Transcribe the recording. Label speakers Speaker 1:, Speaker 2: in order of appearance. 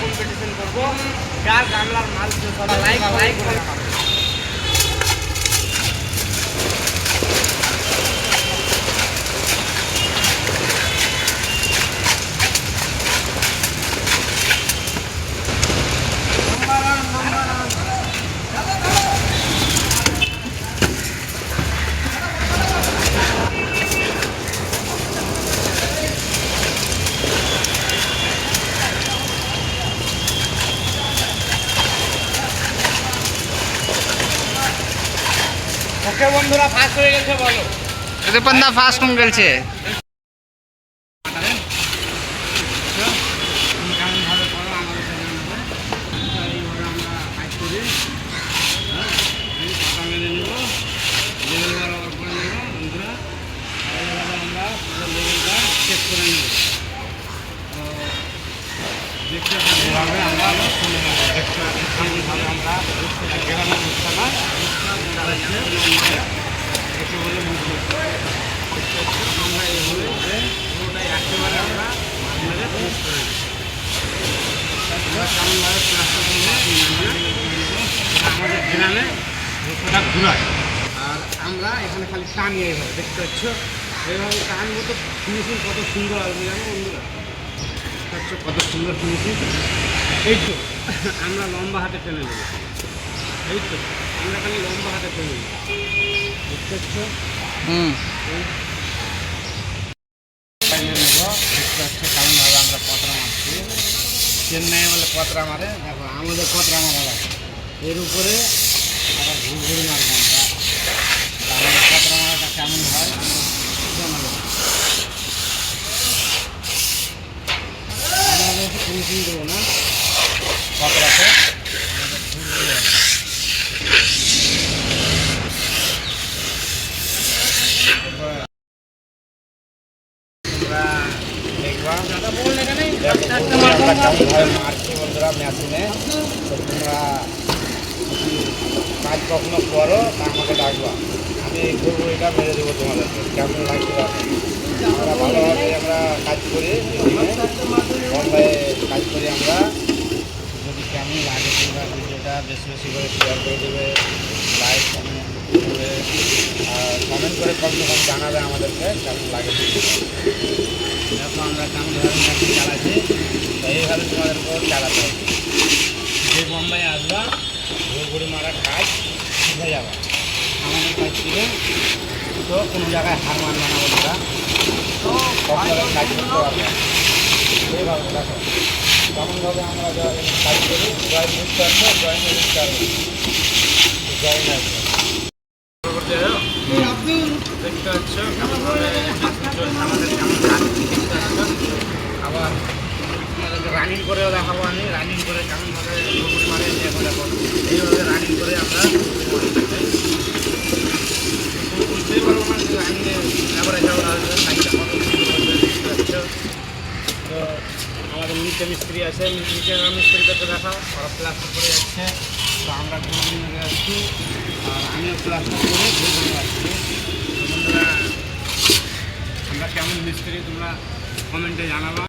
Speaker 1: Competition করব। কার গামলার মাল লাইক লাইক ওকে বন্ধুরা ফার্স্ট হয়ে গেছে বলো।
Speaker 2: ঋতুপর্ণা ফার্স্ট
Speaker 1: হ্যাঁ এই পাতা নেব লেবেল বরাবর করে নেব বন্ধুরা এইভাবে আমরা পুরো লেবেলটা চেক করে নেব তো দেখতে আমরা দেখতে আমরা গ্রামের আমাদের গ্রামে রূপটা আর আমরা এখানে খালি টানি এইভাবে দেখতে পাচ্ছ এইভাবে টানবো তো ফিনিশিং কত সুন্দর আসবে জানো বন্ধুরা কত সুন্দর ফিনিশিং এই তো, আমরা লম্বা হাতে টেনে নেব। এই তো। আমরা খালি লম্বা হাতে
Speaker 2: হুম।
Speaker 1: আমরা পতরা মারছি। চেন্নাই বলে পতরা মারে দেখো আমাদের পতরা মারা এর উপরে আবার ঘুর ঘুরে মারবো আমরা। আমাদের পতরা মারাটা কেমন হয়? জানাব। আমরা দেবো না পতরাতে আমাদের ঘুর ঘুরে আসবে। এবার তোমরা দেখবা আমরা কেমনভাবে মারছি বন্ধুরা তোমরা কাজ কখনো করো তা আমাকে ডাকবা আমি এই ঘুরঘুরিটা মেরে দেবো তোমাদেরকে কেমন লাগছে বা আমরা ভালোভাবে আমরা কাজ করি বম্বাইয়ে কাজ করি আমরা যদি কেমন লাগে তোমরা ভিডিওটা বেশি বেশি করে শেয়ার করে দেবে লাইক কমেন্ট কমেন্ট করে কমসে কম জানাবে আমাদেরকে, কেমন লাগে দেখো আমরা কেমনভাবে মেশিন চালাচ্ছি, তো এইভাবে তোমাদেরকেও চালাতে হবে। যে বোম্বাই আসবা ঘুরঘুরি মারার কাজ শিখে যাবে। আমাদের কাছ থেকে তো কোনো জায়গায় হার মানবে না বন্ধুরা। কাজ করতে পারবে। এইভাবে দেখো। আমরা কাজ করি ড্রয়িং বুঝতে পারব ড্রয়িং বুঝতে পারব ড্রয়িং আসবে দেখতে পাচ্ছ আবার রানিং করেও দেখাবো আমি রানিং করে কেমনভাবে এইভাবে রানিং করে আমরা তো আমাদের নিচে মিস্ত্রি আছে নিচে মিস্ত্রিদেরকে দেখা ওরা প্লাস্টার করে যাচ্ছে তো আমরা আসছি আর আমিও প্লাস্টার করে ঘুরঘুরি আসছি তো বন্ধুরা আমরা কেমন মিস্ত্রি তোমরা কমেন্টে জানাবা।